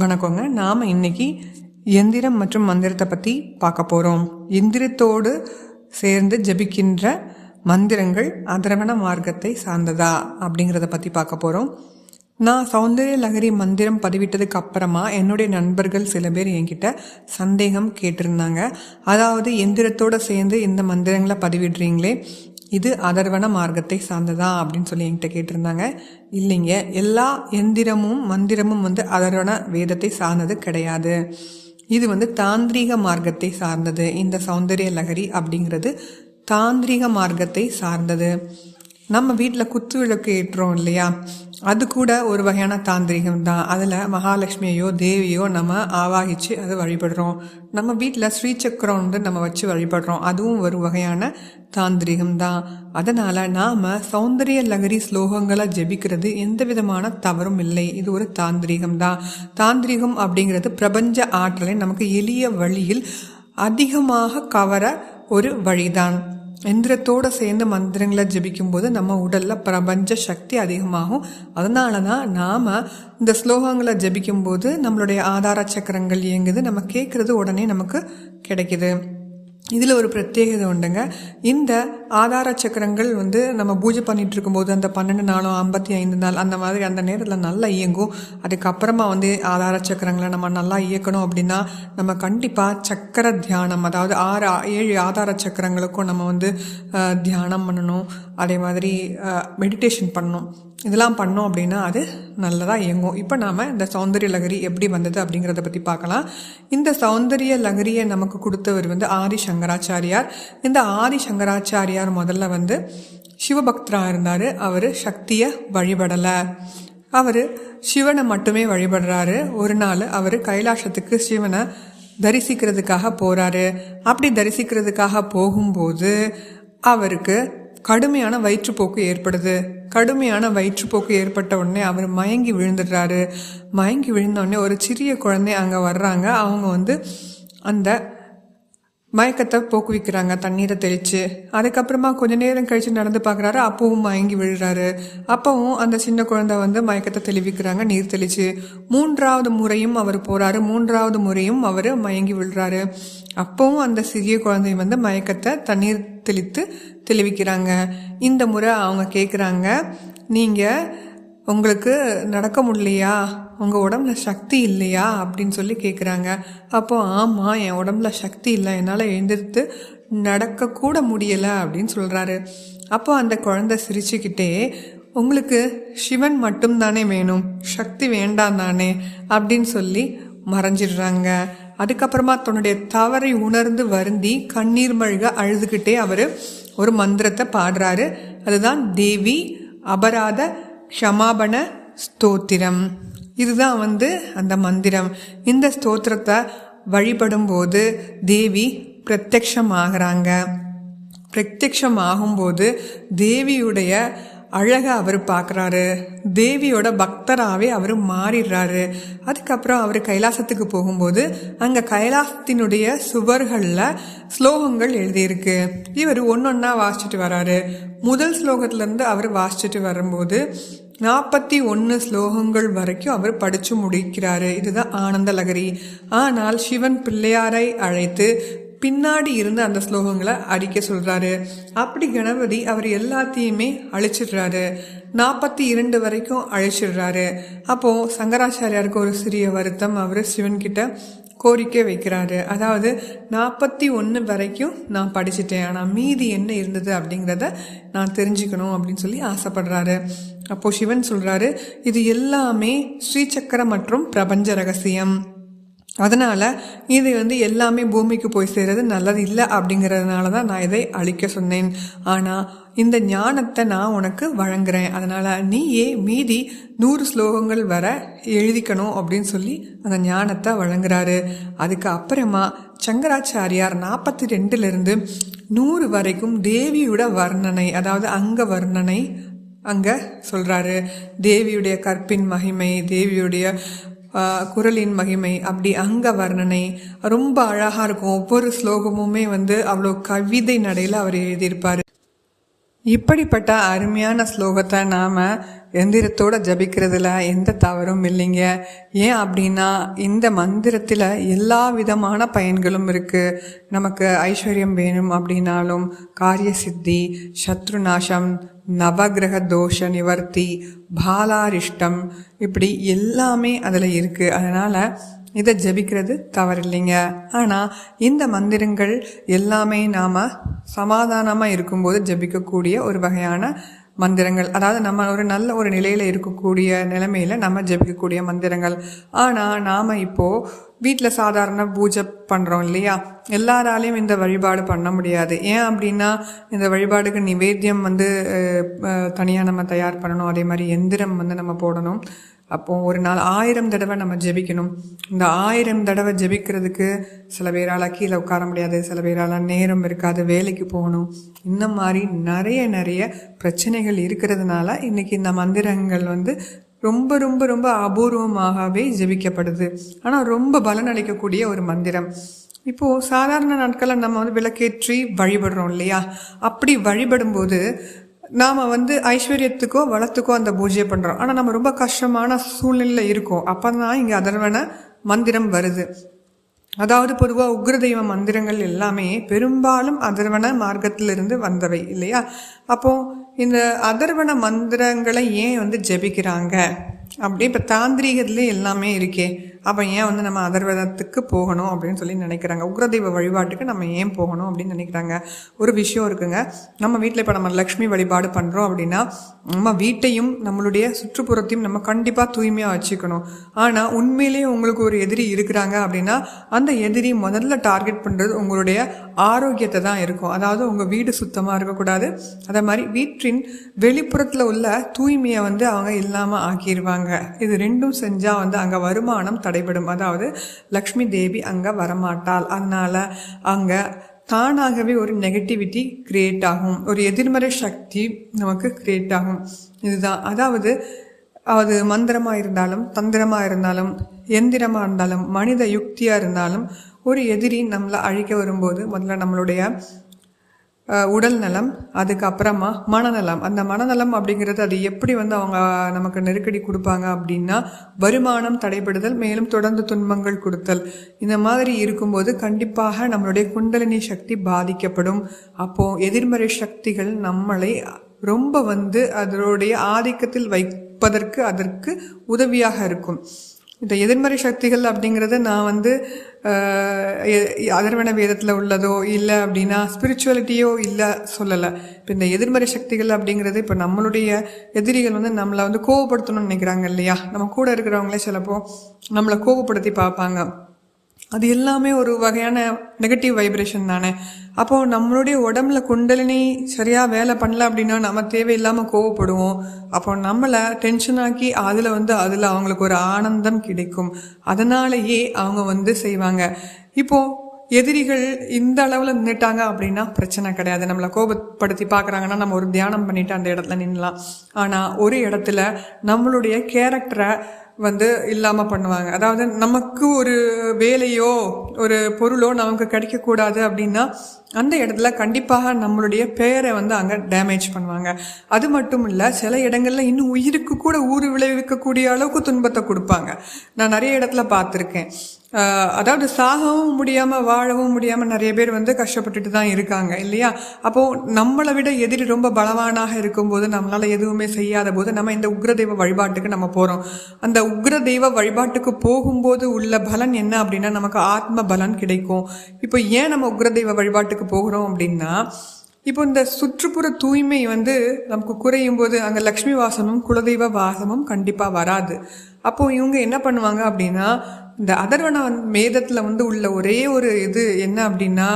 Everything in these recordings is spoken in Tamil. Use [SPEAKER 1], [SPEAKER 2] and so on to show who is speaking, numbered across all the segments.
[SPEAKER 1] வணக்கங்க. நாம் இன்னைக்கு எந்திரம் மற்றும் மந்திரத்தை பற்றி பார்க்க போகிறோம் எந்திரத்தோடு சேர்ந்து ஜபிக்கின்ற மந்திரங்கள் அதிரவண மார்க்கத்தை சார்ந்ததா அப்படிங்கிறத பற்றி பார்க்க போகிறோம் நான் சௌந்தரிய லகரி மந்திரம் பதிவிட்டதுக்கு அப்புறமா என்னுடைய நண்பர்கள் சில பேர் என்கிட்ட சந்தேகம் கேட்டிருந்தாங்க. அதாவது எந்திரத்தோடு சேர்ந்து இந்த மந்திரங்களை பதிவிடுறீங்களே இது அதர்வன மார்க்கத்தை சார்ந்ததா அப்படின்னு சொல்லி என்கிட்ட கேட்டிருந்தாங்க. இல்லைங்க எல்லா எந்திரமும் மந்திரமும் வந்து அதர்வன வேதத்தை சார்ந்தது கிடையாது. இது வந்து தாந்திரீக மார்க்கத்தை சார்ந்தது. இந்த சௌந்தரிய லகரி அப்படிங்கிறது தாந்திரீக மார்க்கத்தை சார்ந்தது. நம்ம வீட்டில் குத்து விளக்கு ஏற்றுறோம் இல்லையா? அது கூட ஒரு வகையான தாந்திரிகம் தான். அதில் மகாலட்சுமியையோ தேவியோ நம்ம ஆவாகிச்சு அதை வழிபடுறோம். நம்ம வீட்டில் ஸ்ரீசக்கரம் வந்து நம்ம வச்சு வழிபடுறோம். அதுவும் ஒரு வகையான தாந்திரிகம் தான். அதனால் நாம் சௌந்தரிய லகரி ஸ்லோகங்களை ஜெபிக்கிறது எந்த விதமான தவறும் இல்லை. இது ஒரு தாந்திரிகம் தான். தாந்திரிகம் அப்படிங்கிறது பிரபஞ்ச ஆற்றலை நமக்கு எளிய வழியில் அதிகமாக கவர ஒரு வழிதான். எந்திரத்தோடு சேர்ந்து மந்திரங்களை ஜபிக்கும்போது நம்ம உடலில் பிரபஞ்ச சக்தி அதிகமாகும். அதனால தான் நாம் இந்த ஸ்லோகங்களை ஜபிக்கும்போது நம்மளுடைய ஆதார சக்கரங்கள் இயங்குது. நம்ம கேட்குறது உடனே நமக்கு கிடைக்கிது. இதில் ஒரு பிரத்யேகதை உண்டுங்க. இந்த ஆதார சக்கரங்கள் வந்து நம்ம பூஜை பண்ணிட்டு இருக்கும்போது அந்த பன்னெண்டு நாளும் ஐம்பத்தி ஐந்து நாள் அந்த மாதிரி அந்த நேரத்தில் நல்லா இயங்கும். அதுக்கப்புறமா வந்து ஆதார சக்கரங்களை நம்ம நல்லா இயக்கணும் அப்படின்னா நம்ம கண்டிப்பாக சக்கர தியானம் அதாவது ஆறு ஏழு ஆதார சக்கரங்களுக்கும் நம்ம வந்து தியானம் பண்ணணும். அதே மாதிரி மெடிடேஷன் பண்ணோம். இதெல்லாம் பண்ணோம் அப்படின்னா அது நல்லதாக இயங்கும். இப்போ நாம் இந்த சௌந்தரிய லகரி எப்படி வந்தது அப்படிங்கிறத பற்றி பார்க்கலாம். இந்த சௌந்தரிய லகரியை நமக்கு கொடுத்தவர் வந்து ஆதி சங்கராச்சாரியார். இந்த ஆதி சங்கராச்சாரியார் முதல்ல வந்து சிவபக்தராக இருந்தார். அவர் சக்தியை வழிபடலை. அவர் சிவனை மட்டுமே வழிபடுறாரு. ஒரு நாள் அவர் கைலாசத்துக்கு சிவனை தரிசிக்கிறதுக்காக போகிறாரு அப்படி தரிசிக்கிறதுக்காக போகும்போது அவருக்கு கடுமையான வயிற்றுப்போக்கு ஏற்படுது. கடுமையான வயிற்றுப்போக்கு ஏற்பட்ட உடனே அவர் மயங்கி விழுந்துடுறாரு. மயங்கி விழுந்தோடனே ஒரு சிறிய குழந்தை அங்கே வர்றாங்க. அவங்க வந்து அந்த மயக்கத்தை போக்குவிக்கிறாங்க தண்ணீரை தெளித்து அதுக்கப்புறமா கொஞ்ச நேரம் கழித்து நடந்து பார்க்குறாரு. அப்பவும் மயங்கி விழுறாரு. அப்பவும் அந்த சின்ன குழந்தை வந்து மயக்கத்தை தெளிவிக்கிறாங்க நீர் தெளித்து மூன்றாவது முறையும் அவர் போகிறாரு மூன்றாவது முறையும் அவர் மயங்கி விழுறாரு. அப்பவும் அந்த சிறிய குழந்தை வந்து மயக்கத்தை தண்ணீர் தெளித்து தெளிவிக்கிறாங்க. இந்த முறை அவங்க கேட்குறாங்க நீங்கள் உங்களுக்கு நடக்க முடியலையா? உங்கள் உடம்புல சக்தி இல்லையா? அப்படின்னு சொல்லி கேட்குறாங்க அப்போ ஆமாம் என் உடம்புல சக்தி இல்லை. என்னால் எழுந்திருத்து நடக்கக்கூட முடியலை. அப்படின்னு சொல்கிறாரு அப்போ அந்த குழந்தை சிரிச்சுக்கிட்டே உங்களுக்கு சிவன் மட்டும் தானே வேணும். சக்தி வேண்டாம் தானே? அப்படின்னு சொல்லி மறைஞ்சிடுறாங்க. அதுக்கப்புறமா தன்னுடைய தவறை உணர்ந்து வருந்தி கண்ணீர் மழுக அழுதுகிட்டே அவர் ஒரு மந்திரத்தை பாடுறாரு. அதுதான் தேவி அபராத க்ஷமாபண ஸ்தோத்திரம். இதுதான் வந்து அந்த மந்திரம். இந்த ஸ்தோத்திரத்தை வழிபடும் போது தேவி பிரத்யக்ஷமாகறாங்க. பிரத்யக்ஷமாகும்போது தேவியுடைய அழகை அவர் பார்க்குறாரு தேவியோட பக்தராகவே அவர் மாறிடுறாரு. அதுக்கப்புறம் அவர் கைலாசத்துக்கு போகும்போது அங்கே கைலாசத்தினுடைய சுவர்களில் ஸ்லோகங்கள் எழுதியிருக்கு. இவர் ஒன்று ஒன்றா வாசிச்சுட்டு வராரு. முதல் ஸ்லோகத்துலேருந்து அவர் வாசிச்சுட்டு வரும்போது நாற்பத்தி ஒன்று ஸ்லோகங்கள் வரைக்கும் அவர் படித்து முடிக்கிறாரு. இதுதான் ஆனந்த லகரி. ஆனால் சிவன் பிள்ளையாரை அழைத்து பின்னாடி இருந்து அந்த ஸ்லோகங்களை அடிக்க சொல்கிறாரு அப்படி கணபதி அவர் எல்லாத்தையுமே அழிச்சிடுறாரு. நாற்பத்தி இரண்டு வரைக்கும் அழிச்சிடுறாரு. அப்போது சங்கராச்சாரியாருக்கு ஒரு சிறிய வருத்தம். அவர் சிவன்கிட்ட கோரிக்கை வைக்கிறாரு. அதாவது நாற்பத்தி ஒன்று வரைக்கும் நான் படிச்சுட்டேன். ஆனால் மீதி என்ன இருந்தது அப்படிங்கிறத நான் தெரிஞ்சுக்கணும் அப்படின்னு சொல்லி ஆசைப்படுறாரு. அப்போது சிவன் சொல்கிறாரு இது எல்லாமே ஸ்ரீசக்கரம் மற்றும் பிரபஞ்ச ரகசியம். அதனால் இது வந்து எல்லாமே பூமிக்கு போய் சேர்றது நல்லது இல்லை அப்படிங்கிறதுனால தான் நான் இதை அழிக்க சொன்னேன். ஆனால் இந்த ஞானத்தை நான் உனக்கு வழங்குறேன். அதனால் நீயே மீதி நூறு ஸ்லோகங்கள் வர எழுதிக்கணும் அப்படின்னு சொல்லி அந்த ஞானத்தை வழங்குறாரு. அதுக்கு அப்புறமா சங்கராச்சாரியார் நாற்பத்தி ரெண்டுலேருந்து நூறு வரைக்கும் தேவியோட வர்ணனை அதாவது அங்க வர்ணனை அங்கே சொல்கிறாரு தேவியுடைய கற்பின் மகிமை தேவியுடைய குரலின் மகிமை அப்படி அங்க வர்ணனை ரொம்ப அழகாக இருக்கும். ஒவ்வொரு ஸ்லோகமுமே வந்து அவ்வளோ கவிதை நடையில் அவர் எழுதியிருப்பார். இப்படிப்பட்ட அருமையான ஸ்லோகத்தை நாம் எந்திரத்தோட ஜபிக்கிறதுல எந்த தவறும் இல்லைங்க. ஏன் அப்படின்னா இந்த மந்திரத்தில் எல்லா விதமான பயன்களும் இருக்குது நமக்கு ஐஸ்வர்யம் வேணும் அப்படின்னாலும் காரிய சித்தி சத்ரு நாசம் நவகிரக தோஷ நிவர்த்தி பாலாரிஷ்டம் இப்படி எல்லாமே அதில் இருக்குது அதனால் இதை ஜபிக்கிறது தவறில்லைங்க. ஆனால் இந்த மந்திரங்கள் எல்லாமே நாம் சமாதானமாக இருக்கும்போது ஜபிக்கக்கூடிய ஒரு வகையான மந்திரங்கள். அதாவது நம்ம ஒரு நல்ல ஒரு நிலையில் இருக்கக்கூடிய நிலைமையில் நம்ம ஜபிக்கக்கூடிய மந்திரங்கள். ஆனால் நாம் இப்போது வீட்டில் சாதாரண பூஜை பண்ணுறோம் இல்லையா? எல்லாராலையும் இந்த வழிபாடு பண்ண முடியாது. ஏன் அப்படின்னா இந்த வழிபாடுக்கு நிவேத்தியம் வந்து தனியாக நம்ம தயார் பண்ணணும். அதே மாதிரி எந்திரம் வந்து நம்ம போடணும். அப்போ ஒரு நாள் ஆயிரம் தடவை நம்ம ஜெபிக்கணும். இந்த ஆயிரம் தடவை ஜெபிக்கிறதுக்கு சில பேரால் கீழே உட்கார முடியாது சில பேரால் நேரம் இருக்காது வேலைக்கு போகணும். இந்த மாதிரி நிறைய நிறைய பிரச்சனைகள் இருக்கிறதுனால இன்னைக்கு இந்த மந்திரங்கள் வந்து ரொம்ப ரொம்ப ரொம்ப அபூர்வமாகவே ஜெபிக்கப்படுது. ஆனால் ரொம்ப பலன் அளிக்கக்கூடிய ஒரு மந்திரம். இப்போது சாதாரண நாட்களில் நம்ம வந்து விளக்கேற்றி வழிபடுறோம் இல்லையா? அப்படி வழிபடும்போது நாம் வந்து ஐஸ்வர்யத்துக்கோ வளத்துக்கோ அந்த பூஜையை பண்ணுறோம் ஆனால் நம்ம ரொம்ப கஷ்டமான சூழ்நிலையில் இருக்கோம். அப்போ தான் இங்கே அதர்வன மந்திரம் வருது. அதாவது பொதுவாக உக்ரதெய்வ மந்திரங்கள் எல்லாமே பெரும்பாலும் அதர்வன மார்க்கத்திலிருந்து வந்தவை இல்லையா? அப்போது இந்த அதர்வன மந்திரங்களை ஏன் வந்து ஜெபிக்கிறாங்க? அப்படி இப்போ தாந்திரீகத்துலேயே எல்லாமே இருக்கே. அப்போ ஏன் வந்து நம்ம அதர்வதத்துக்கு போகணும் அப்படின்னு சொல்லி நினைக்கிறாங்க. உக்ரதெய்வ வழிபாட்டுக்கு நம்ம ஏன் போகணும் அப்படின்னு நினைக்கிறாங்க. ஒரு விஷயம் இருக்குங்க. நம்ம வீட்டில் இப்போ நம்ம லக்ஷ்மி வழிபாடு பண்ணுறோம் அப்படின்னா நம்ம வீட்டையும் நம்மளுடைய சுற்றுப்புறத்தையும் நம்ம கண்டிப்பாக தூய்மையாக வச்சுக்கணும். ஆனால் உண்மையிலேயே உங்களுக்கு ஒரு எதிரி இருக்கிறாங்க அப்படின்னா அந்த எதிரி முதல்ல டார்கெட் பண்ணுறது உங்களுடைய ஆரோக்கியத்தை தான் இருக்கும். அதாவது உங்கள் வீடு சுத்தமாக இருக்கக்கூடாது. அதே மாதிரி வீட்டின் வெளிப்புறத்தில் உள்ள தூய்மையை வந்து அவங்க இல்லாமல் ஆக்கிடுவாங்க இது ரெண்டும் செஞ்சால் வந்து அங்கே வருமானம் தடைபடும் அதாவது லக்ஷ்மி தேவி அங்கே வரமாட்டாள். அதனால் அங்கே தானாகவே ஒரு நெகட்டிவிட்டி கிரியேட் ஆகும். ஒரு எதிர்மறை சக்தி நமக்கு கிரியேட் ஆகும். இதுதான். அதாவது அது மந்திரமாக இருந்தாலும் தந்திரமாக இருந்தாலும் எந்திரமாக இருந்தாலும் மனித யுக்தியாக இருந்தாலும் ஒரு எதிரி நம்மளை அழிக்க வரும்போது முதல்ல நம்மளுடைய உடல் நலம் அதுக்கப்புறமா மனநலம். அந்த மனநலம் அப்படிங்கிறது அது எப்படி வந்து அவங்க நமக்கு நெருக்கடி கொடுப்பாங்க அப்படின்னா வருமானம் தடைபடுதல் மேலும் தொடர்ந்து துன்பங்கள் கொடுத்தல். இந்த மாதிரி இருக்கும்போது கண்டிப்பாக நம்மளுடைய குண்டலினி சக்தி பாதிக்கப்படும். அப்போது எதிர்மறை சக்திகள் நம்மளை ரொம்ப வந்து அதனுடைய ஆதிக்கத்தில் வைப்பதற்கு அதற்கு உதவியாக இருக்கும். இந்த எதிர்மறை சக்திகள் அப்படிங்கிறத நான் வந்து அதர்வன வேதத்தில் உள்ளதோ இல்லை அப்படின்னா ஸ்பிரிச்சுவலிட்டியோ இல்லை சொல்லலை. இப்போ இந்த எதிர்மறை சக்திகள் அப்படிங்கிறது இப்போ நம்மளுடைய எதிரிகள் வந்து நம்மளை வந்து கோவப்படுத்தணும்னு நினைக்கிறாங்க இல்லையா? நம்ம கூட இருக்கிறவங்களே சிலப்போ நம்மளை கோவப்படுத்தி பார்ப்பாங்க. அது எல்லாமே ஒரு வகையான நெகட்டிவ் வைப்ரேஷன் தானே. அப்போது நம்மளுடைய உடம்புல குண்டலினி சரியாக வேலை பண்ணல அப்படின்னா நம்ம தேவையில்லாமல் கோவப்படுவோம். அப்போ நம்மளை டென்ஷனாக்கி அதில் வந்து அதில் அவங்களுக்கு ஒரு ஆனந்தம் கிடைக்கும். அதனாலேயே அவங்க வந்து செய்வாங்க. இப்போது எதிரிகள் இந்த அளவில் நின்றுட்டாங்க அப்படின்னா பிரச்சனை கிடையாது. நம்மளை கோபப்படுத்தி பார்க்குறாங்கன்னா நம்ம ஒரு தியானம் பண்ணிட்டு அந்த இடத்துல நின்னலாம். ஆனால் ஒரு இடத்துல நம்மளுடைய கேரக்டரை வந்து இல்லாமல் பண்ணுவாங்க. அதாவது நமக்கு ஒரு வேலையோ ஒரு பொருளோ நமக்கு கிடைக்கக்கூடாது அப்படின்னா அந்த இடத்துல கண்டிப்பாக நம்மளுடைய பெயரை வந்து அங்கே டேமேஜ் பண்ணுவாங்க. அது மட்டும் இல்லை சில இடங்களில் இன்னும் உயிருக்கு கூட ஊறு விளைவிக்கக்கூடிய அளவுக்கு துன்பத்தை கொடுப்பாங்க. நான் நிறைய இடத்துல பார்த்துருக்கேன். அதாவது சாகவும் முடியாமல் வாழவும் முடியாமல் நிறைய பேர் வந்து கஷ்டப்பட்டுட்டு தான் இருக்காங்க இல்லையா? அப்போது நம்மளை விட எதிரி ரொம்ப பலவானாக இருக்கும்போது நம்மளால் எதுவுமே செய்யாத போது நம்ம இந்த உக்ரதெய்வ வழிபாட்டுக்கு நம்ம போகிறோம் அந்த உக்ரதெய்வ வழிபாட்டுக்கு போகும்போது உள்ள பலன் என்ன அப்படின்னா நமக்கு ஆத்ம பலன் கிடைக்கும். இப்போ ஏன் நம்ம உக்ரதெய்வ வழிபாட்டுக்கு போகிறோம் அப்படின்னா இப்போ இந்த சுற்றுப்புற தூய்மை வந்து நமக்கு குறையும் போது அங்கே லக்ஷ்மி வாசமும் குலதெய்வ வாசமும் கண்டிப்பாக வராது. அப்போது இவங்க என்ன பண்ணுவாங்க அப்படின்னா இந்த அதர்வன மேதத்தில் வந்து உள்ள ஒரே ஒரு இது என்ன அப்படின்னா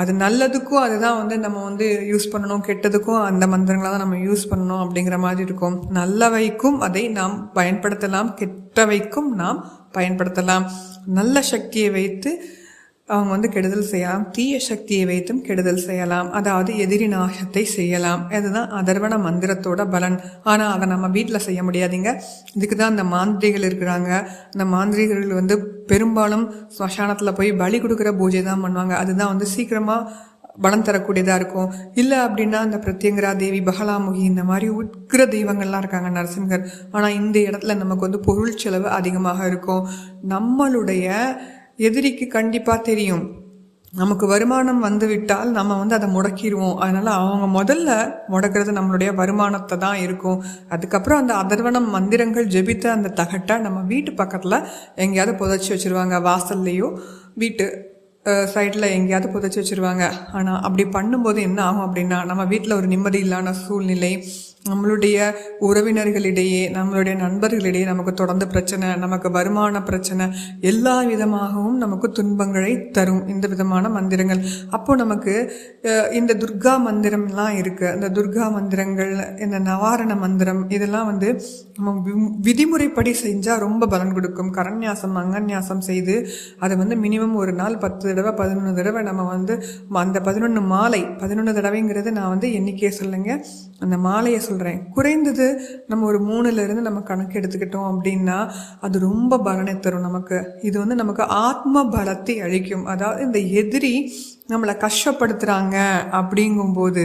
[SPEAKER 1] அது நல்லதுக்கும் அதுதான் வந்து நம்ம வந்து யூஸ் பண்ணணும் கெட்டதுக்கும் அந்த மந்திரங்களை தான் நம்ம யூஸ் பண்ணணும் அப்படிங்கிற மாதிரி இருக்கும். நல்லவைக்கும் அதை நாம் பயன்படுத்தலாம் கெட்டவைக்கும் நாம் பயன்படுத்தலாம். நல்ல சக்தியை வைத்து அவங்க வந்து கெடுதல் செய்யலாம். தீய சக்தியை வைத்தும் கெடுதல் செய்யலாம். அதாவது எதிரி நாசத்தை செய்யலாம். இதுதான் அதர்வன மந்திரத்தோட பலன். ஆனால் அதை நம்ம வீட்டில் செய்ய முடியாதுங்க. இதுக்கு தான் அந்த மாந்திரிகள் இருக்கிறாங்க. அந்த மாந்திரிகள் வந்து பெரும்பாலும் ஸ்மசானத்தில் போய் பலி கொடுக்குற பூஜை தான் பண்ணுவாங்க. அதுதான் வந்து சீக்கிரமாக பலம் தரக்கூடியதாக இருக்கும். இல்லை அப்படின்னா அந்த பிரத்யங்கரா தேவி பகலாமுகி இந்த மாதிரி உட்கிற தெய்வங்கள்லாம் இருக்காங்க நரசிம்ஹர் ஆனால் இந்த இடத்துல நமக்கு வந்து பொருள் செலவு அதிகமாக இருக்கும். நம்மளுடைய எதிரிக்கு கண்டிப்பாக தெரியும். நமக்கு வருமானம் வந்து விட்டால் நம்ம வந்து அதை முடக்கிடுவோம். அதனால் அவங்க முதல்ல முடக்கிறது நம்மளுடைய வருமானத்தை தான் இருக்கும். அதுக்கப்புறம் அந்த அதர்வனம் மந்திரங்கள் ஜெபித்த அந்த தகட்டை நம்ம வீட்டு பக்கத்தில் எங்கேயாவது புதைச்சி வச்சுருவாங்க. வாசல்லையோ வீட்டு சைடில் எங்கேயாவது புதைச்சி வச்சுருவாங்க. ஆனால் அப்படி பண்ணும்போது என்ன ஆகும் அப்படின்னா நம்ம வீட்டில் ஒரு நிம்மதி இல்லாத சூழ்நிலை நம்மளுடைய உறவினர்களிடையே நம்மளுடைய நண்பர்களிடையே நமக்கு தொடர்ந்து பிரச்சனை நமக்கு வருமான பிரச்சனை எல்லா விதமாகவும் நமக்கு துன்பங்களை தரும் இந்த விதமான மந்திரங்கள். அப்போது நமக்கு இந்த துர்கா மந்திரம்லாம் இருக்குது அந்த துர்கா மந்திரங்கள் இந்த நவாரண மந்திரம் இதெல்லாம் வந்து நம்ம விதிமுறைப்படி செஞ்சால் ரொம்ப பலன் கொடுக்கும். கரண்யாசம் அங்கன்யாசம் செய்து அதை வந்து மினிமம் ஒரு நாள் பத்து தடவை பதினொன்று தடவை நம்ம வந்து அந்த பதினொன்று மாலை பதினொன்று தடவைங்கிறது நான் வந்து எண்ணிக்கையை சொல்லுங்க. அந்த மாலையை சொல்கிறேன் குறைந்தது நம்ம ஒரு மூணுலேருந்து நம்ம கணக்கு எடுத்துக்கிட்டோம் அப்படின்னா அது ரொம்ப பலனை தரும் நமக்கு. இது வந்து நமக்கு ஆத்ம பலத்தை அழிக்கும் அதாவது இந்த எதிரி நம்மளை கஷ்டப்படுத்துகிறாங்க அப்படிங்கும்போது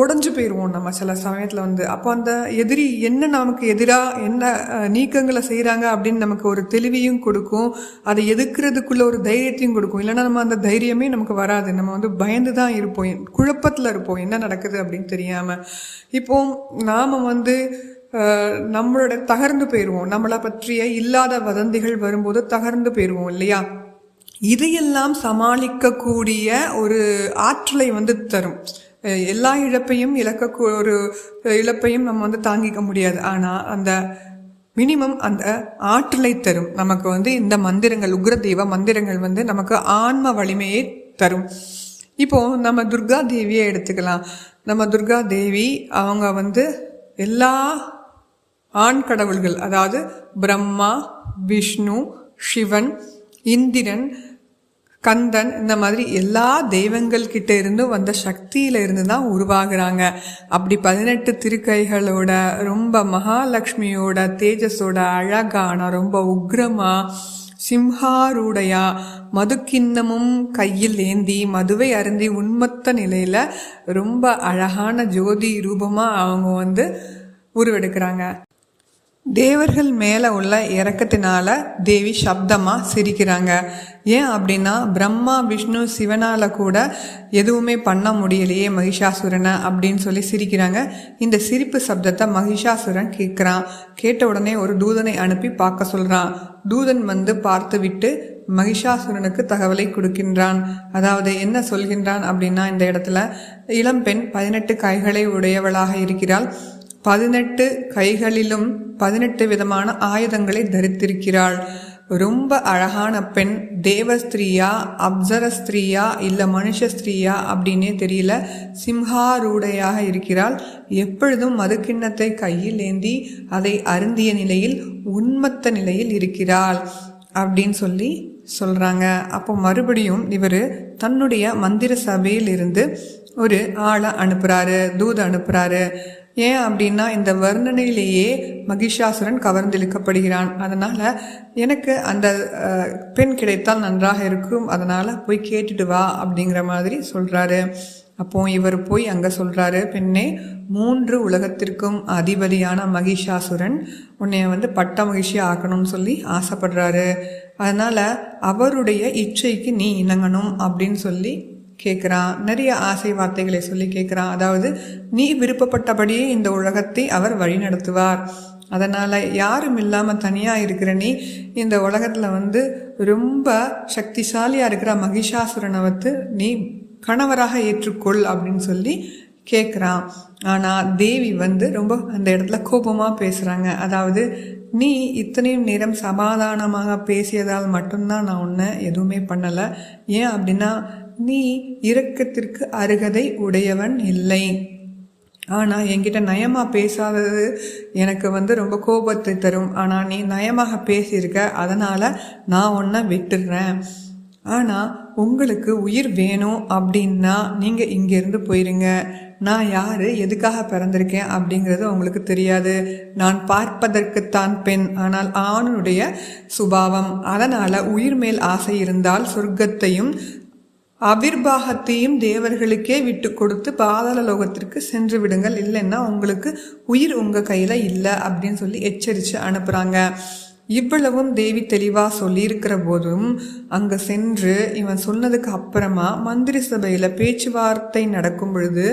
[SPEAKER 1] உடஞ்சு போயிடுவோம் நம்ம சில சமயத்தில் வந்து. அப்போ அந்த எதிரி என்ன நமக்கு எதிராக என்ன நீக்கங்களை செய்கிறாங்க அப்படின்னு நமக்கு ஒரு தெளிவையும் கொடுக்கும். அதை எதுக்குறதுக்குள்ள ஒரு தைரியத்தையும் கொடுக்கும். இல்லைன்னா நம்ம அந்த தைரியமே நமக்கு வராது. நம்ம வந்து பயந்து தான் இருப்போம். குழப்பத்தில் இருப்போம். என்ன நடக்குது அப்படின்னு தெரியாமல் இப்போ நாம் வந்து நம்மளோட தகர்ந்து போயிடுவோம் நம்மளை பற்றிய இல்லாத வதந்திகள் வரும்போது தகர்ந்து போயிடுவோம் இல்லையா? இதையெல்லாம் சமாளிக்கக்கூடிய ஒரு ஆற்றலை வந்து தரும். எல்லா இழப்பையும் இழக்க ஒரு இழப்பையும் நம்ம வந்து தாங்கிக்க முடியாது. ஆனால் அந்த மினிமம் அந்த ஆற்றலை தரும். நமக்கு வந்து இந்த மந்திரங்கள் உக்ர தெய்வ மந்திரங்கள் வந்து நமக்கு ஆன்ம வலிமையை தரும். இப்போ நம்ம துர்கா தேவியை எடுத்துக்கலாம். நம்ம துர்கா தேவி அவங்க வந்து எல்லா ஆண் கடவுள்கள் அதாவது பிரம்மா விஷ்ணு சிவன் இந்திரன் கந்தன் இந்த மாதிரி எல்லா தெய்வங்கள் கிட்ட இருந்தும் வந்த சக்தியில இருந்து தான் உருவாகிறாங்க. அப்படி பதினெட்டு திருக்கைகளோட ரொம்ப மகாலட்சுமியோட தேஜஸோட அழகான ரொம்ப உக்ரமா சிம்ஹாரூடையா மதுக்கிண்ணமும் கையில் ஏந்தி மதுவை அருந்தி உண்மத்த நிலையில ரொம்ப அழகான ஜோதி ரூபமா அவங்க வந்து உருவெடுக்கிறாங்க. தேவர்கள் மேலே உள்ள இறக்கத்தினால தேவி சப்தமாக சிரிக்கிறாங்க. ஏன் அப்படின்னா பிரம்மா விஷ்ணு சிவனால் கூட எதுவுமே பண்ண முடியலையே மகிஷாசுரனை அப்படின்னு சொல்லி சிரிக்கிறாங்க. இந்த சிரிப்பு சப்தத்தை மகிஷாசுரன் கேட்குறான். கேட்ட உடனே ஒரு தூதனை அனுப்பி பார்க்க சொல்கிறான் தூதன் வந்து பார்த்து விட்டு மகிஷாசுரனுக்கு தகவலை கொடுக்கின்றான். அதாவது என்ன சொல்கின்றான் அப்படின்னா இந்த இடத்துல இளம்பெண் பதினெட்டு கைகளை உடையவளாக இருக்கிறாள். பதினெட்டு கைகளிலும் பதினெட்டு விதமான ஆயுதங்களை தரித்திருக்கிறாள். ரொம்ப அழகான பெண் தேவஸ்திரீயா அப்சரஸ்திரீயா இல்லை மனுஷஸ்திரீயா அப்படின்னே தெரியல. சிம்ஹாரூடையாக இருக்கிறாள். எப்பொழுதும் மதுக்கிண்ணத்தை கையில் ஏந்தி அதை அருந்திய நிலையில் உண்மத்த நிலையில் இருக்கிறாள் அப்படின்னு சொல்லி சொல்கிறாங்க அப்போ மறுபடியும் இவர் தன்னுடைய மந்திர சபையில் இருந்து ஒரு ஆளை அனுப்புகிறாரு தூது அனுப்புகிறாரு ஏன் அப்படின்னா இந்த வர்ணனையிலேயே மகிஷாசுரன் கவர்ந்திழுக்கப்படுகிறான். அதனால் எனக்கு அந்த பெண் கிடைத்தால் நன்றாக இருக்கும். அதனால் போய் கேட்டுட்டு வா அப்படிங்கிற மாதிரி சொல்கிறாரு அப்போ இவர் போய் அங்கே சொல்கிறாரு பெண்ணே மூன்று உலகத்திற்கும் அதிபதியான மகிஷாசுரன் உன்னை வந்து பட்ட மகிழ்ச்சி ஆக்கணும்னு சொல்லி ஆசைப்படுறாரு. அதனால் அவருடைய இச்சைக்கு நீ இணங்கணும் அப்படின்னு சொல்லி கேட்குறான். நிறைய ஆசை வார்த்தைகளை சொல்லி கேட்குறான். அதாவது நீ விருப்பப்பட்டபடியே இந்த உலகத்தை அவர் வழிநடத்துவார். அதனால் யாரும் இல்லாமல் தனியாக இருக்கிற நீ இந்த உலகத்தில் வந்து ரொம்ப சக்திசாலியாக இருக்கிற மகிஷாசுரனை வந்து நீ கணவராக ஏற்றுக்கொள் அப்படின்னு சொல்லி கேட்குறான். ஆனால் தேவி வந்து ரொம்ப அந்த இடத்துல கோபமாக பேசுகிறாங்க அதாவது நீ இத்தனையும் நேரம் சமாதானமாக பேசியதால் மட்டும்தான் நான் உன்னை எதுவுமே பண்ணலை. ஏன் அப்படின்னா நீ இரக்கத்திற்கு அருகதை உடையவன் இல்லை. ஆனால் என்கிட்ட நயமாக பேசாதது எனக்கு வந்து ரொம்ப கோபத்தை தரும். ஆனால் நீ நயமாக பேசியிருக்க அதனால் நான் ஒன்றை விட்டுடுறேன் ஆனால் உங்களுக்கு உயிர் வேணும் அப்படின்னா நீங்கள் இங்கேருந்து போயிருங்க. நான் யார் எதுக்காக பிறந்திருக்கேன் அப்படிங்கிறது உங்களுக்கு தெரியாது. நான் பார்ப்பதற்குத்தான் பெண் ஆனால் ஆணுடைய சுபாவம். அதனால் உயிர் மேல் ஆசை இருந்தால் சொர்க்கத்தையும் அவிர்வாகத்தையும் தேவர்களுக்கே விட்டு கொடுத்து பாதாள லோகத்திற்கு சென்று விடுங்கள். இல்லைன்னா உங்களுக்கு உயிர் உங்கள் கையில் இல்லை அப்படின்னு சொல்லி எச்சரித்து அனுப்புகிறாங்க இவ்வளவும் தேவி தெளிவாக சொல்லியிருக்கிற போதும் அங்கே சென்று இவன் சொன்னதுக்கு அப்புறமா மந்திரி சபையில் பேச்சுவார்த்தை நடக்கும் பொழுது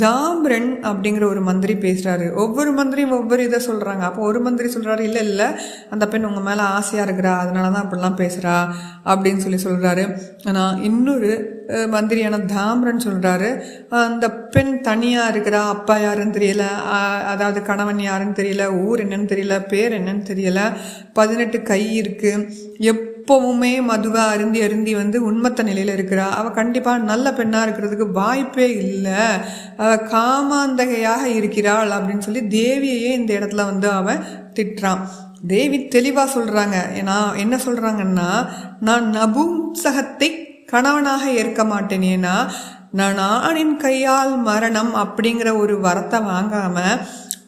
[SPEAKER 1] தாம்ரன் அப்படிங்கிற ஒரு மந்திரி பேசுகிறாரு ஒவ்வொரு மந்திரியும் ஒவ்வொரு இதை சொல்கிறாங்க அப்போ ஒரு மந்திரி சொல்கிறாரு இல்லை இல்லை அந்த பெண் உங்கள் மேலே ஆசையாக இருக்கிறா அதனால தான் அப்படிலாம் பேசுகிறா அப்படின்னு சொல்லி சொல்கிறாரு ஆனால் இன்னொரு மந்திரியான தாம்ரன் சொல்கிறாரு அந்த பெண் தனியாக இருக்கிறா அப்பா யாருன்னு தெரியல அதாவது கணவன் யாருன்னு தெரியல ஊர் என்னன்னு தெரியல பேர் என்னன்னு தெரியல பதினெட்டு கை இருக்குது எப் எப்பவுமே மதுவை அருந்தி அருந்தி வந்து உண்மத்த நிலையில் இருக்கிறா. அவள் கண்டிப்பாக நல்ல பெண்ணாக இருக்கிறதுக்கு வாய்ப்பே இல்லை. அவள் காமாந்தகையாக இருக்கிறாள் அப்படின்னு சொல்லி தேவியையே இந்த இடத்துல வந்து அவன் திட்டுறான். தேவி தெளிவாக சொல்கிறாங்க ஏன்னா என்ன சொல்கிறாங்கன்னா நான் நபும்சகத்தை கணவனாக ஏற்க மாட்டேன். ஏன்னா நான் ஆணின் கையால் மரணம் அப்படிங்கிற ஒரு வரத்தை வாங்காமல்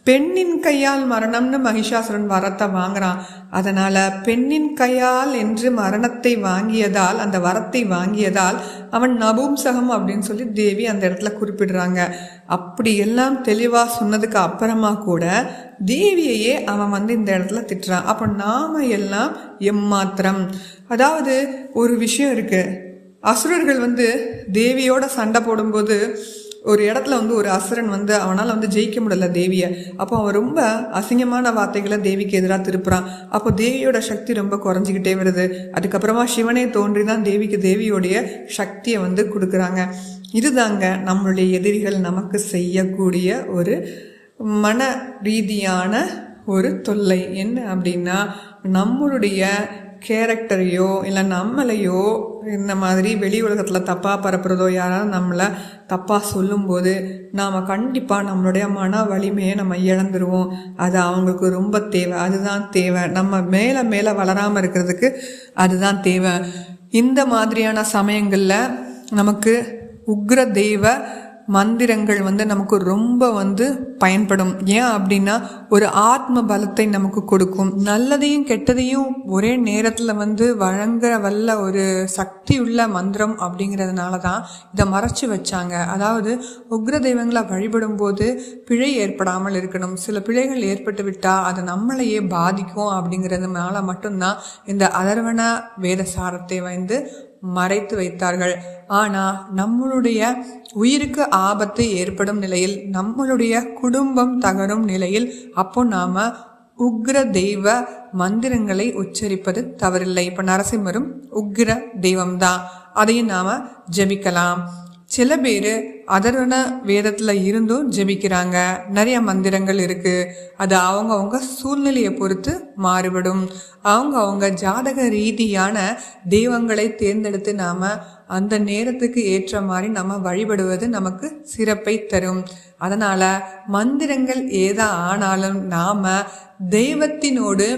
[SPEAKER 1] பெண்ணின் கையால் மரணம்னு மகிஷாசுரன் வரத்தை வாங்குறான். அதனால பெண்ணின் கையால் என்று மரணத்தை வாங்கியதால் அந்த வரத்தை வாங்கியதால் அவன் நபும்சகம் அப்படின்னு சொல்லி தேவி அந்த இடத்துல குறிப்பிடுறாங்க. அப்படி எல்லாம் தெளிவாக சொன்னதுக்கு அப்புறமா கூட தேவியையே அவன் வந்து இந்த இடத்துல திட்டுறான். அப்போ நாம எல்லாம் எம்மாத்திரம். அதாவது ஒரு விஷயம் இருக்கு. அசுரர்கள் வந்து தேவியோட சண்டை போடும்போது ஒரு இடத்துல வந்து ஒரு அசுரன் வந்து அவனால் வந்து ஜெயிக்க முடியல தேவியை. அப்போ அவன் ரொம்ப அசிங்கமான வார்த்தைகளை தேவிக்கு எதிராக திருப்புறான். அப்போ தேவியோட சக்தி ரொம்ப குறைஞ்சிக்கிட்டே வருது. அதுக்கப்புறமா சிவனே தோன்றி தான் தேவிக்கு தேவியோடைய சக்தியை வந்து கொடுக்குறாங்க. இதுதாங்க நம்மளுடைய எதிரிகள் நமக்கு செய்யக்கூடிய ஒரு மன ரீதியான ஒரு தொல்லை. என்ன அப்படின்னா நம்மளுடைய கேரக்டரையோ இல்லை நம்மளையோ இந்த மாதிரி வெளி உலகத்தில் தப்பாக பரப்புறதோ யாராவது நம்மளை தப்பாக சொல்லும்போது நாம் கண்டிப்பாக நம்மளுடைய மன வலிமையை நம்ம இழந்துருவோம். அது அவங்களுக்கு ரொம்ப தேவை. அதுதான் தேவை. நம்ம மேலே மேலே வளராமல் இருக்கிறதுக்கு அதுதான் தேவை. இந்த மாதிரியான சமயங்களில் நமக்கு உக்ர தெய்வ மந்திரங்கள் வந்து நமக்கு ரொம்ப வந்து பயன்படும். ஏன் அப்படின்னா ஒரு ஆத்ம பலத்தை நமக்கு கொடுக்கும். நல்லதையும் கெட்டதையும் ஒரே நேரத்தில் வந்து வழங்குற வல்ல ஒரு சக்தி உள்ள மந்திரம் அப்படிங்கிறதுனால தான் இதை மறைச்சு வச்சாங்க. அதாவது உக்ர தெய்வங்களை வழிபடும் போது பிழை ஏற்படாமல் இருக்கணும். சில பிழைகள் ஏற்பட்டு விட்டால் அது நம்மளையே பாதிக்கும் அப்படிங்கிறதுனால மட்டும்தான் இந்த அதர்வன வேதசாரத்தை வந்து மறைத்து வைத்தார்கள். ஆனால் நம்மளுடைய உயிருக்கு ஆபத்து ஏற்படும் நிலையில் நம்மளுடைய குடும்பம் தகரும் நிலையில் அப்போ நாம உக்ர தெய்வ மந்திரங்களை உச்சரிப்பது தவறில்லை. இப்போ நரசிம்மரும் உக்ர தெய்வம்தான். அதையும் நாம ஜபிக்கலாம். சில பேர் அதர்வன வேதத்தில் இருந்தும் ஜெபிக்கிறாங்க. நிறைய மந்திரங்கள் இருக்குது அது அவங்கவுங்க சூழ்நிலையை பொறுத்து மாறுபடும். அவங்கவுங்க ஜாதக ரீதியான தெய்வங்களை தேர்ந்தெடுத்து நாம் அந்த நேரத்துக்கு ஏற்ற மாதிரி நம்ம வழிபடுவது நமக்கு சிறப்பை தரும். அதனால் மந்திரங்கள் ஏதா ஆனாலும் நாம் தெய்வத்தினோடு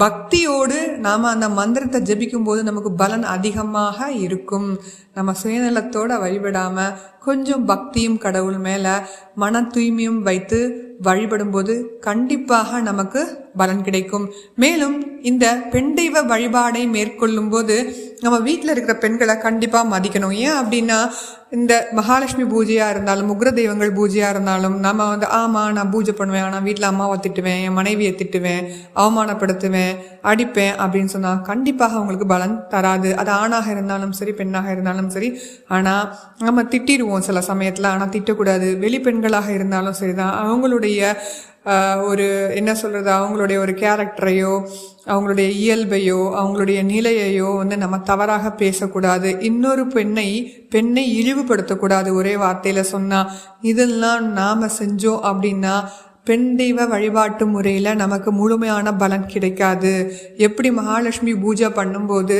[SPEAKER 1] பக்தியோடு நாம் அந்த மந்திரத்தை ஜபிக்கும்போது நமக்கு பலன் அதிகமாக இருக்கும். நம்ம சுயநலத்தோட வழிபடாமல் கொஞ்சம் பக்தியும் கடவுள் மேலே மன தூய்மையும் வைத்து வழிபடும்போது கண்டிப்பாக நமக்கு பலன் கிடைக்கும். மேலும் இந்த பெண் தெய்வ வழிபாடை மேற்கொள்ளும் போது நம்ம வீட்டில் இருக்கிற பெண்களை கண்டிப்பாக மதிக்கணும். ஏன் அப்படின்னா இந்த மகாலட்சுமி பூஜையாக இருந்தாலும் உக்ர தெய்வங்கள் பூஜையாக இருந்தாலும் நம்ம வந்து ஆமாம் நான் பூஜை பண்ணுவேன் ஆனால் வீட்டில் அம்மாவை திட்டுவேன் என் மனைவியை திட்டுவேன் அவமானப்படுத்துவேன் அடிப்பேன் அப்படின்னு சொன்னால் கண்டிப்பாக அவங்களுக்கு பலன் தராது. அது ஆணாக இருந்தாலும் சரி பெண்ணாக இருந்தாலும் சரி. ஆனால் நம்ம திட்டிடுவோம் சில சமயத்தில். ஆனால் திட்டக்கூடாது. வெளி பெண்களாக இருந்தாலும் சரி தான் அவங்களுடைய ஒரு என்ன சொல்கிறது அவங்களுடைய ஒரு கேரக்டரையோ அவங்களுடைய இயல்பையோ அவங்களுடைய நிலையையோ வந்து நம்ம தவறாக பேசக்கூடாது. இன்னொரு பெண்ணை பெண்ணை இழிவுபடுத்தக்கூடாது ஒரே வார்த்தையில் சொன்னால் இதெல்லாம் நாம் செஞ்சோம் அப்படின்னா பெண் தெய்வ வழிபாட்டு முறையில் நமக்கு முழுமையான பலன் கிடைக்காது. எப்படி மகாலட்சுமி பூஜை பண்ணும்போது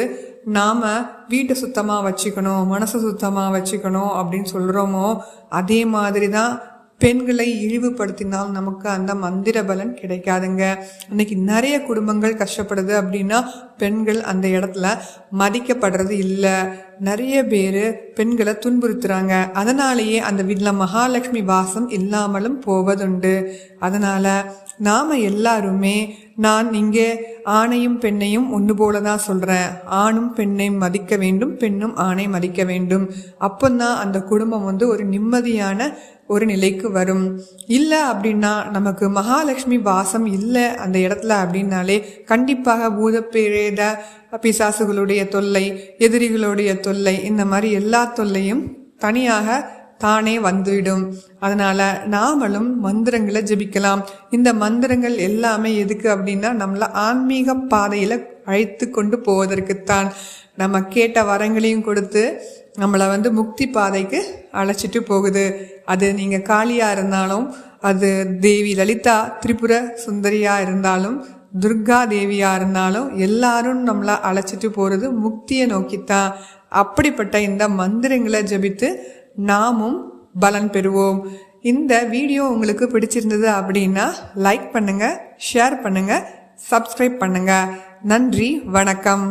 [SPEAKER 1] நாம் வீட்டை சுத்தமாக வச்சுக்கணும் மனசை சுத்தமாக வச்சுக்கணும் அப்படின்னு சொல்கிறோமோ அதே மாதிரி தான் பெண்களை இழிவுபடுத்தினால் நமக்கு அந்த மந்திர பலன் கிடைக்காதுங்க. இன்னைக்கு நிறைய குடும்பங்கள் கஷ்டப்படுது அப்படின்னா பெண்கள் அந்த இடத்துல மதிக்கப்படுறது இல்லை. நிறைய பேர் பெண்களை துன்புறுத்துறாங்க. அதனாலேயே அந்த வீட்டில் மகாலட்சுமி வாசம் இல்லாமலும் போவதுண்டு. அதனால நாம் எல்லாருமே நான் இங்கே ஆணையும் பெண்ணையும் ஒன்று போல தான் சொல்கிறேன் ஆணும் பெண்ணையும் மதிக்க வேண்டும் பெண்ணும் ஆணை மதிக்க வேண்டும். அப்போந்தான் அந்த குடும்பம் வந்து ஒரு நிம்மதியான ஒரு நிலைக்கு வரும். இல்லை அப்படின்னா நமக்கு மகாலட்சுமி வாசம் இல்லை அந்த இடத்துல அப்படின்னாலே கண்டிப்பாக பூதப்பேரேத பிசாசுகளுடைய தொல்லை எதிரிகளுடைய தொல்லை இந்த மாதிரி எல்லா தொல்லையும் தனியாக தானே வந்துவிடும். அதனால் நாமளும் மந்திரங்களை ஜெபிக்கலாம். இந்த மந்திரங்கள் எல்லாமே எதுக்கு அப்படின்னா நம்மளை ஆன்மீக பாதையில் அழைத்து கொண்டு போவதற்குத்தான். நம்ம கேட்ட வரங்களையும் கொடுத்து நம்மளை வந்து முக்தி பாதைக்கு அழைச்சிட்டு போகுது. அது நீங்கள் காளியாக இருந்தாலும் அது தேவி லலிதா திரிபுர சுந்தரியாக இருந்தாலும் துர்கா தேவியாக இருந்தாலும் எல்லாரும் நம்மளை அழைச்சிட்டு போகிறது முக்தியை நோக்கித்தான். அப்படிப்பட்ட இந்த மந்திரங்களை ஜபித்து நாமும் பலன் பெறுவோம். இந்த வீடியோ உங்களுக்கு பிடிச்சிருந்தது அப்படின்னா லைக் பண்ணுங்கள் ஷேர் பண்ணுங்கள் சப்ஸ்கிரைப் பண்ணுங்கள் நன்றி வணக்கம்.